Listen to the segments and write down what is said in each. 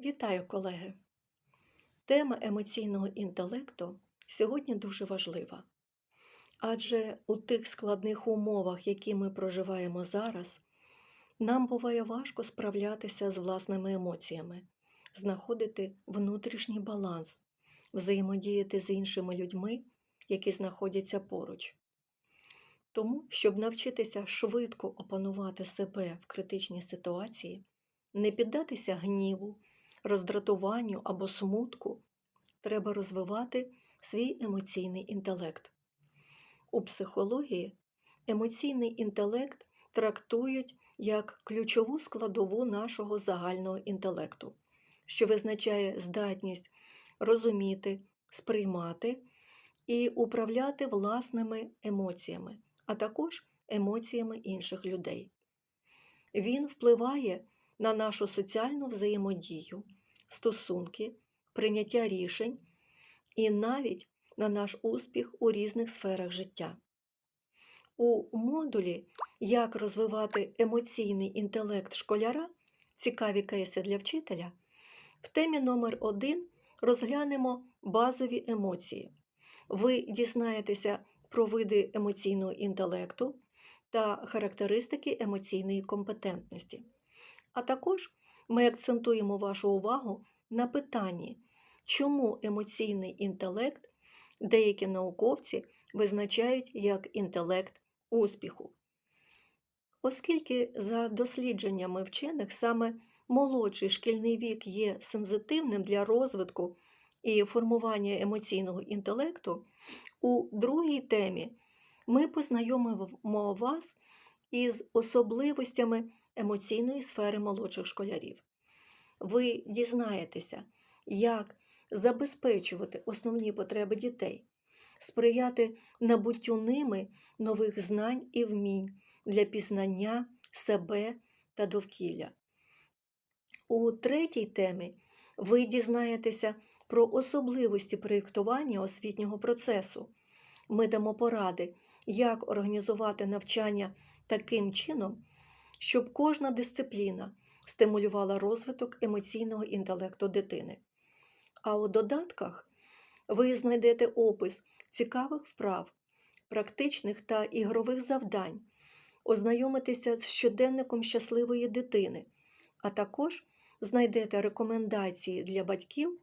Вітаю, колеги! Тема емоційного інтелекту сьогодні дуже важлива. Адже у тих складних умовах, які ми проживаємо зараз, нам буває важко справлятися з власними емоціями, знаходити внутрішній баланс, взаємодіяти з іншими людьми, які знаходяться поруч. Тому, щоб навчитися швидко опанувати себе в критичній ситуації, не піддатися гніву, роздратуванню або смутку, треба розвивати свій емоційний інтелект. У психології емоційний інтелект трактують як ключову складову нашого загального інтелекту, що визначає здатність розуміти, сприймати і управляти власними емоціями, а також емоціями інших людей. Він впливає на нашу соціальну взаємодію, стосунки, прийняття рішень і навіть на наш успіх у різних сферах життя. У модулі Як розвивати емоційний інтелект школяра цікаві кейси для вчителя в темі номер 1 розглянемо базові емоції. Ви дізнаєтеся про види емоційного інтелекту та характеристики емоційної компетентності. А також ми акцентуємо вашу увагу на питанні, чому емоційний інтелект деякі науковці визначають як інтелект успіху. Оскільки за дослідженнями вчених саме молодший шкільний вік є сензитивним для розвитку і формування емоційного інтелекту, у другій темі ми познайомимо вас із особливостями емоційної сфери молодших школярів. Ви дізнаєтеся, як забезпечувати основні потреби дітей, сприяти набуттю ними нових знань і вмінь для пізнання себе та довкілля. У третій темі ви дізнаєтеся про особливості проєктування освітнього процесу. Ми дамо поради, як організувати навчання таким чином, щоб кожна дисципліна стимулювала розвиток емоційного інтелекту дитини. А у додатках ви знайдете опис цікавих вправ, практичних та ігрових завдань, ознайомитеся з щоденником щасливої дитини, а також знайдете рекомендації для батьків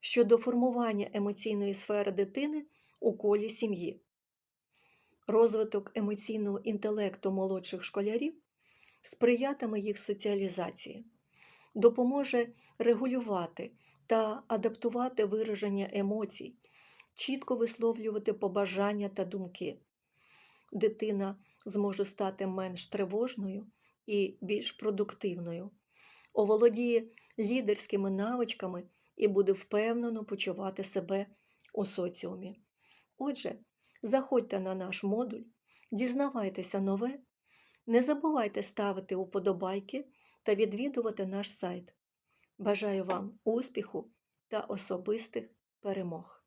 щодо формування емоційної сфери дитини у колі сім'ї. Розвиток емоційного інтелекту молодших школярів сприятиме їх соціалізації, допоможе регулювати та адаптувати вираження емоцій, чітко висловлювати побажання та думки. Дитина зможе стати менш тривожною і більш продуктивною, оволодіє лідерськими навичками і буде впевнено почувати себе у соціумі. Отже, заходьте на наш модуль, дізнавайтеся нове, не забувайте ставити уподобайки та відвідувати наш сайт. Бажаю вам успіху та особистих перемог!